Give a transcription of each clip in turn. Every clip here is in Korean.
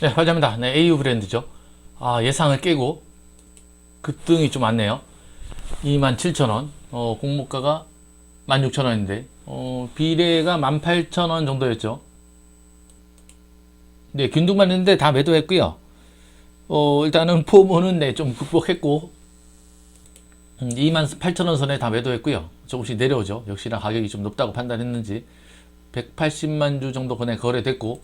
네, 화자입니다. 네, AU 브랜드죠. 아, 예상을 깨고 급등이 좀 왔네요. 27,000원. 어, 공모가가 16,000원인데, 어, 비례가 18,000원 정도였죠. 네, 균등 맞는데 다 매도했고요. 어, 일단은 포모는 네, 좀 극복했고, 음, 28,000원 선에 다 매도했고요. 조금씩 내려오죠. 역시나 가격이 좀 높다고 판단했는지 180만 주 정도 거래 거래됐고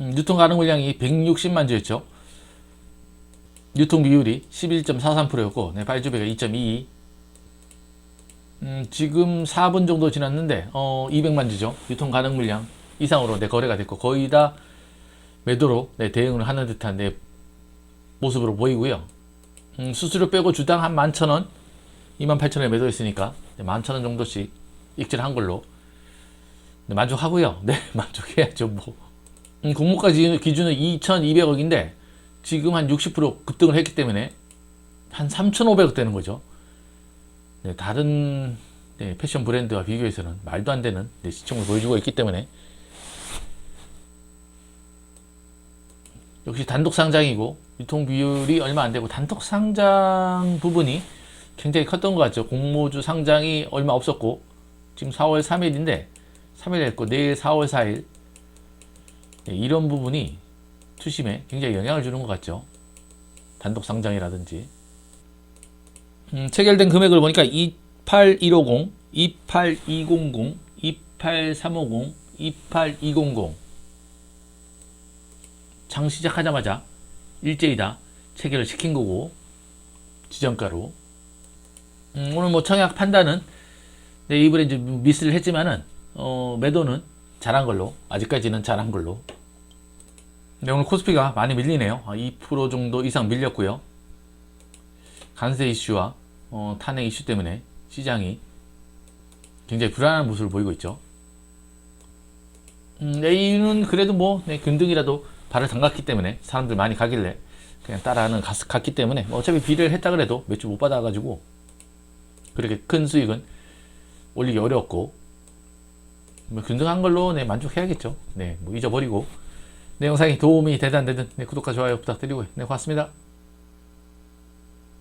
음, 유통 가능 물량이 160만 주였죠. 유통 비율이 11.43%였고 네, 발주배가 2.22. 음, 지금 4분 정도 지났는데 어, 200만 주죠. 유통 가능 물량 이상으로 네, 거래가 됐고 거의 다 매도로 네, 대응을 하는 듯한 네, 모습으로 보이고요. 음, 수수료 빼고 주당 한 11,000원 28,000원에 매도했으니까 11,000원 정도씩 익절한 걸로 네, 만족하고요. 네, 만족해야죠. 뭐 음, 공모가 기- 기준은 2,200억인데 지금 한 60% 급등을 했기 때문에 한 3,500억 되는 거죠. 네, 다른 네, 패션 브랜드와 비교해서는 말도 안 되는 네, 시청을 보여주고 있기 때문에 역시 단독 상장이고 유통 비율이 얼마 안 되고 단독 상장 부분이 굉장히 컸던 것 같죠. 공모주 상장이 얼마 없었고 지금 4월 3일인데 3일 했고 내일 4월 4일 네, 이런 부분이 투심에 굉장히 영향을 주는 것 같죠. 단독 상장이라든지. 음, 체결된 금액을 보니까 28150, 28200, 28350, 28200 장 시작하자마자 일제히 다 체결을 시킨 거고 지정가로. 음, 오늘 뭐 청약 판단은 네, 이 브랜드 미스를 했지만은 어, 매도는 잘한 걸로 아직까지는 잘한 걸로 네, 오늘 코스피가 많이 밀리네요. 아, 2% 정도 이상 밀렸고요. 관세 이슈와 어, 탄핵 이슈 때문에 시장이 굉장히 불안한 모습을 보이고 있죠. 음, A는 그래도 뭐 네, 균등이라도 발을 담갔기 때문에 사람들 많이 가길래 그냥 따라하는 가, 갔기 때문에 뭐 어차피 비례를 했다 그래도 매출 못 받아가지고 그렇게 큰 수익은 올리기 어려웠고 뭐 균등한 걸로 네, 만족해야겠죠. 네, 뭐 잊어버리고 내 영상이 도움이 되든 안 되든 네, 구독과 좋아요 부탁드리고요. 네, 고맙습니다.